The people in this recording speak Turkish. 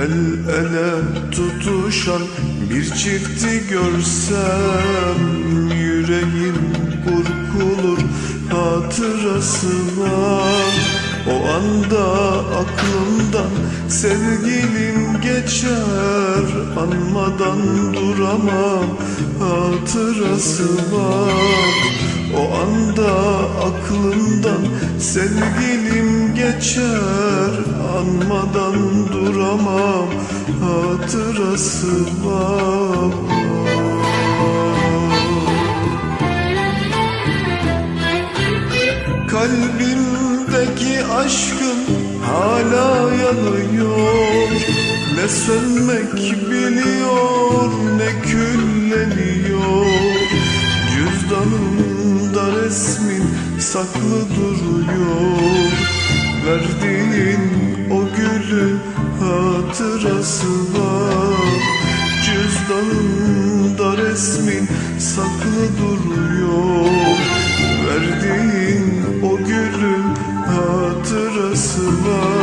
El ele tutuşan bir çifti görsem Yüreğim burkulur hatırasına. O anda aklımdan sevgilim geçer Anmadan duramam hatırası var O anda aklımdan sevgilim geçer Anmadan duramam hatırası var. Kalbimdeki aşkım hala yanıyor. Ne sönmek biliyor ne külleniyor. Cüzdanımda resmin saklı duruyor parası var. Cüzdanımda resmin saklı duruyor. Verdiğin o gülün hatırası var.